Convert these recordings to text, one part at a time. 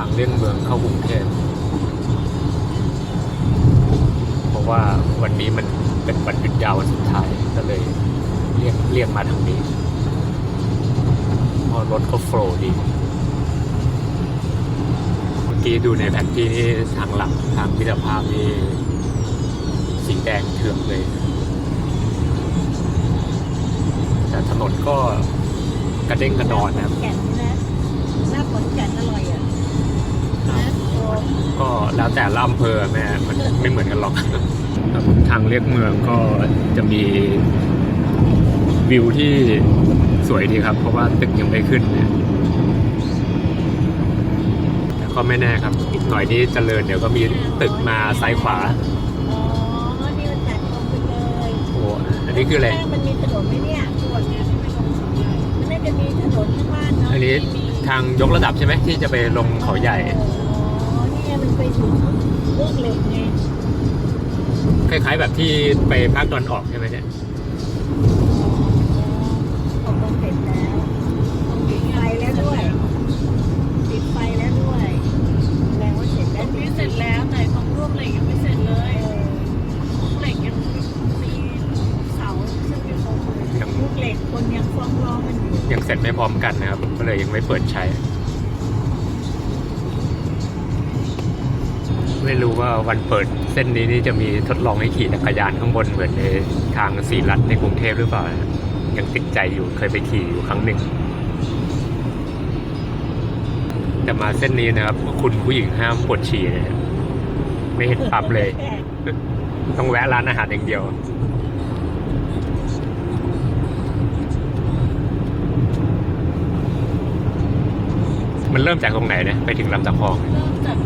างเลี่ยงเมืองเข้ากรุงเทพเพราะว่าวันนี้มันเป็นวันหยุดยาววันสุดท้ายก็เลยเรียกเรียกมาทางนี้พราะรถก็โฟล์ดีเมื่อกี้ดูในแผนที่นี่ทางหลักทางมิตรภาพนี่สีแดงเถือกเลย แต่ถนนก็กระเด้งกระดอนนะครับ แล้วแต่ละอำเภอแม่มันไม่เหมือนกันหรอกครับทางเรียกเมืองก็จะมีวิวที่สวยดีครับ เพราะว่าตึกยังไม่ขึ้นเนี่ยแต่ก็ไม่แน่ครับ อีกหน่อยนี้เจริญเดี๋ยวก็มีตึกมาซ้ายขวาอ๋อนี่มันตัดตรงไปเลยโอ้อันนี้คืออะไรข้างมันมีถนนไหมเนี่ยตรวจเนี่ยที่ไปลงเขาใหญ่มันน่าจะมีถนนข้างบ้านเนาะอันนี้ทางยกระดับใช่ไหมที่จะไปลงเขาใหญ่ ลูกเหล็กไงคล้ายๆแบบที่ไปภาคตอนออกใช่ไหมเนี่ยออกมาเสร็จแล้วติดไฟแล้วด้วย ติดไฟแล้วด้วยแสดงว่าเสร็จตแล้รวงนี้เสร็จแล้วแต่ตรงรูปเหล็กยังไม่เสร็จเลยเออรูปเหล็กยังมีเสาซึ่งเป็นโครงเหล็กยังลูกเหล็กคนยังฟ้องร้องกันอยู่ยังเสร็จไม่พร้อมกันนะครับ ก็เลยยังไม่เปิดใช้ ไม่รู้ว่าวันเปิดเส้นนี้นี่จะมีทดลองให้ขี่จักรยานข้างบนเหมือนในทางสีรัฐในกรุงเทพหรือเปล่านะยังติดใจอยู่เคยไปขี่อยู่ครั้งหนึ่งแต่มาเส้นนี้นะครับ คุณผู้หญิงห้ามปวดฉี่นะครับไม่เห็นปรับเลย ต้องแวะร้านอาหารอย่างเดียวมันเริ่มจากตรงไหนเนี่ยไปถึงลำตะคองเริ่มจาก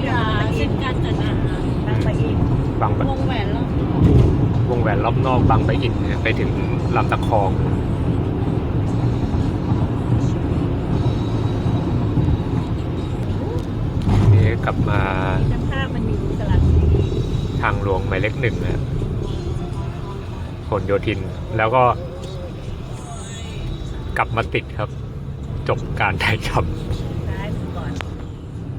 อยุธยาเส้นการจัดอาหารบางปะอินบางปะวงแหวนแล้ววงแหวนรอบนอกบางปะอินไปถึงลำตะคองนี่กลับมาน้ำข้ามมันมีตลาดบุรีทางหลวงหมายเลขหนึ่งนะผลโยธินแล้วก็กลับมาติดครับ จบการถ่ายทำ